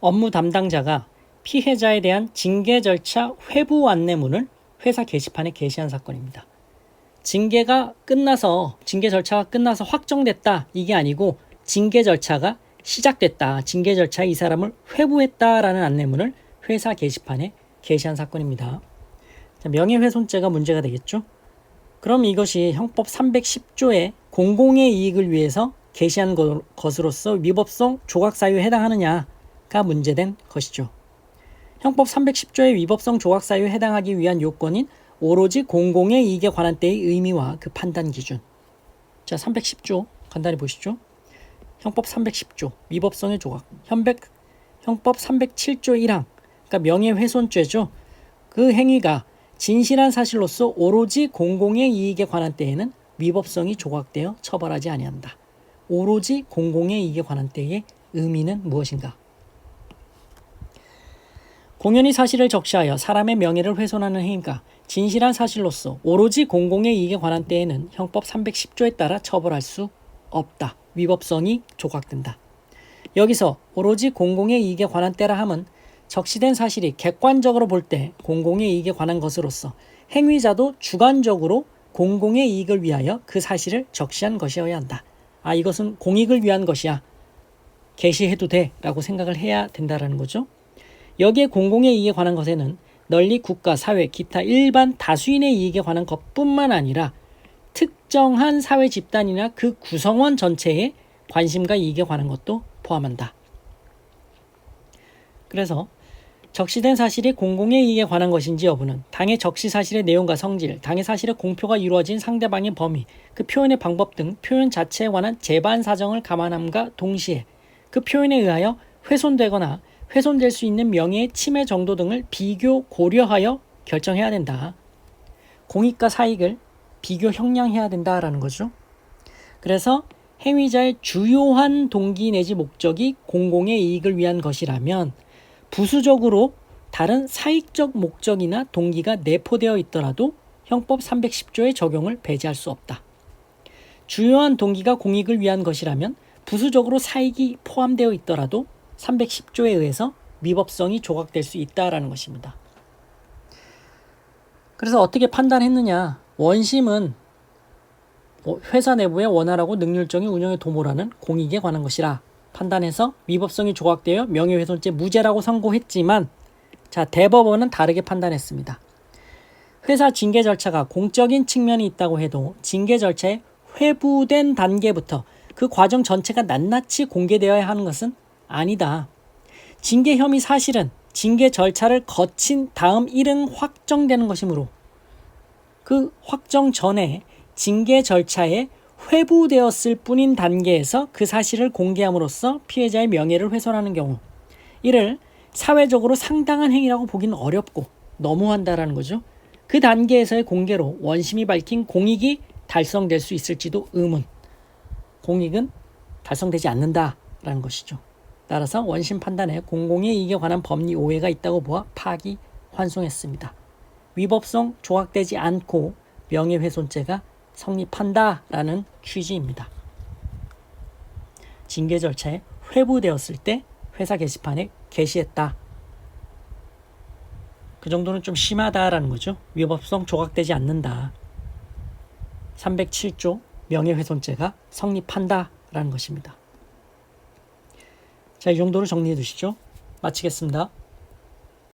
업무 담당자가 피해자에 대한 징계 절차 회부 안내문을 회사 게시판에 게시한 사건입니다. 징계가 끝나서 징계 절차가 끝나서 확정됐다 이게 아니고 징계 절차가 시작됐다 징계 절차에 이 사람을 회부했다라는 안내문을 회사 게시판에 게시한 사건입니다. 자, 명예훼손죄가 문제가 되겠죠. 그럼 이것이 형법 310조의 공공의 이익을 위해서 게시한 것- 것으로서 위법성 조각사유에 해당하느냐 가 문제된 것이죠. 형법 310조의 위법성 조각사유에 해당하기 위한 요건인 오로지 공공의 이익에 관한 때의 의미와 그 판단 기준. 자, 310조 간단히 보시죠. 형법 310조 위법성의 조각. 현백 형법 307조 1항. 그러니까 명예훼손죄죠. 그 행위가 진실한 사실로서 오로지 공공의 이익에 관한 때에는 위법성이 조각되어 처벌하지 아니한다. 오로지 공공의 이익에 관한 때의 의미는 무엇인가? 공연히 사실을 적시하여 사람의 명예를 훼손하는 행위가 진실한 사실로서 오로지 공공의 이익에 관한 때에는 형법 310조에 따라 처벌할 수 없다. 위법성이 조각된다. 여기서 오로지 공공의 이익에 관한 때라 함은 적시된 사실이 객관적으로 볼 때 공공의 이익에 관한 것으로서 행위자도 주관적으로 공공의 이익을 위하여 그 사실을 적시한 것이어야 한다. 아, 이것은 공익을 위한 것이야. 게시해도 돼. 라고 생각을 해야 된다라는 거죠. 여기에 공공의 이익에 관한 것에는 널리 국가, 사회, 기타 일반 다수인의 이익에 관한 것뿐만 아니라 특정한 사회 집단이나 그 구성원 전체의 관심과 이익에 관한 것도 포함한다. 그래서 적시된 사실이 공공의 이익에 관한 것인지 여부는 당의 적시 사실의 내용과 성질, 당의 사실의 공표가 이루어진 상대방의 범위, 그 표현의 방법 등 표현 자체에 관한 재반 사정을 감안함과 동시에 그 표현에 의하여 훼손되거나 훼손될 수 있는 명예의 침해 정도 등을 비교 고려하여 결정해야 된다. 공익과 사익을 비교 형량해야 된다라는 거죠. 그래서 행위자의 주요한 동기 내지 목적이 공공의 이익을 위한 것이라면 부수적으로 다른 사익적 목적이나 동기가 내포되어 있더라도 형법 310조의 적용을 배제할 수 없다. 주요한 동기가 공익을 위한 것이라면 부수적으로 사익이 포함되어 있더라도 310조에 의해서 위법성이 조각될 수 있다라는 것입니다. 그래서 어떻게 판단했느냐? 원심은 뭐 회사 내부의 원활하고 능률적인 운영의 도모라는 공익에 관한 것이라 판단해서 위법성이 조각되어 명예훼손죄 무죄라고 선고했지만 자 대법원은 다르게 판단했습니다. 회사 징계 절차가 공적인 측면이 있다고 해도 징계 절차에 회부된 단계부터 그 과정 전체가 낱낱이 공개되어야 하는 것은 아니다. 징계 혐의 사실은 징계 절차를 거친 다음 일은 확정되는 것이므로 그 확정 전에 징계 절차에 회부되었을 뿐인 단계에서 그 사실을 공개함으로써 피해자의 명예를 훼손하는 경우 이를 사회적으로 상당한 행위라고 보기는 어렵고 너무한다라는 거죠. 그 단계에서의 공개로 원심이 밝힌 공익이 달성될 수 있을지도 의문. 공익은 달성되지 않는다라는 것이죠. 따라서 원심 판단에 공공의 이익에 관한 법리 오해가 있다고 보아 파기 환송했습니다. 위법성 조각되지 않고 명예훼손죄가 성립한다라는 취지입니다. 징계 절차에 회부되었을 때 회사 게시판에 게시했다. 그 정도는 좀 심하다라는 거죠. 위법성 조각되지 않는다. 307조 명예훼손죄가 성립한다라는 것입니다. 자, 이 정도로 정리해 두시죠. 마치겠습니다.